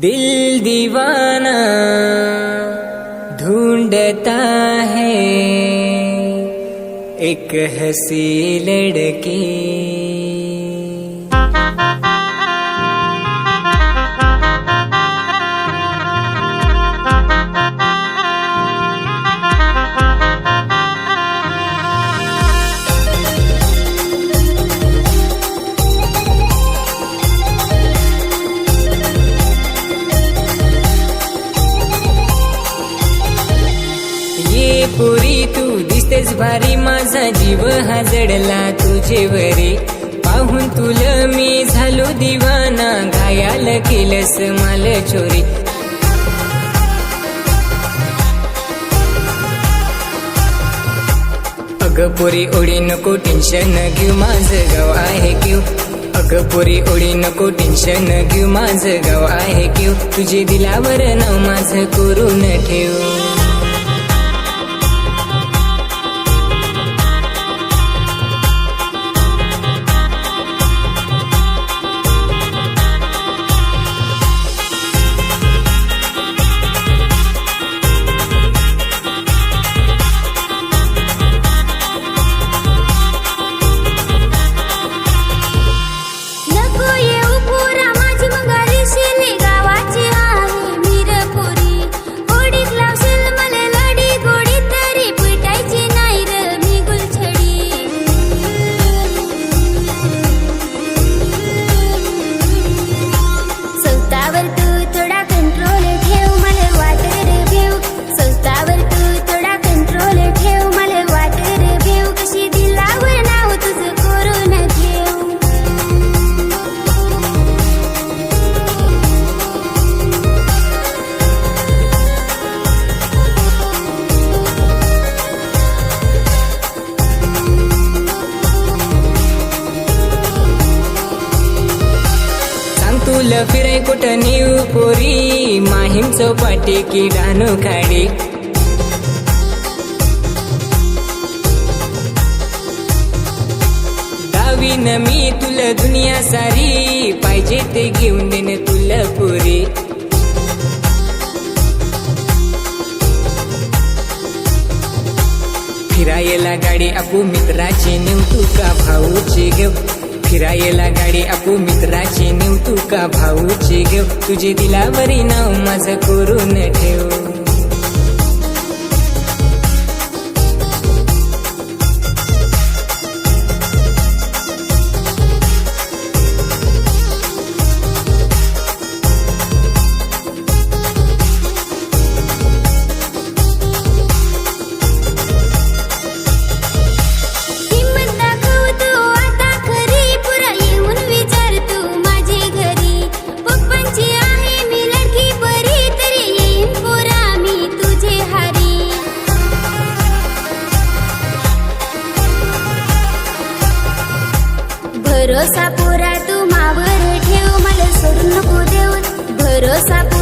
दिल दीवाना ढूंढता है। एक हसी लड़की पोरी तू दिसतेस भारी माझा जीव हाजडला तुझे तुझेवरी पाहून तुला मी झालो दिवाना घायाल केलंस मला चोरी. अग पुरी ओढी नको टेन्शन घेऊ माझं गाव आहे क्यू. अग पुरी ओढी नको टेन्शन घेऊ माझं गाव आहे क्यू. तुझे दिलावर नाव माझं करून ठेवू. मुलं फिराय कुठं नेऊ पोरी? माहीम चौपाटी की डानू खाडी. दावीन मी तुला दुनिया सारी पाहिजे ते घेऊन देन तुला पुरी. फिरायला गाडी आपू मित्राची नेऊ तू का भाऊची घेऊ? फिरायला गाडी आपू मित्राची नेऊ तू का भाऊची घेऊ? तुझे दिलावरी नाव माझं करून ठेव. भरोसा पुरा तू मावर ठेव मला सोडून नको देऊ भरोसा पुरा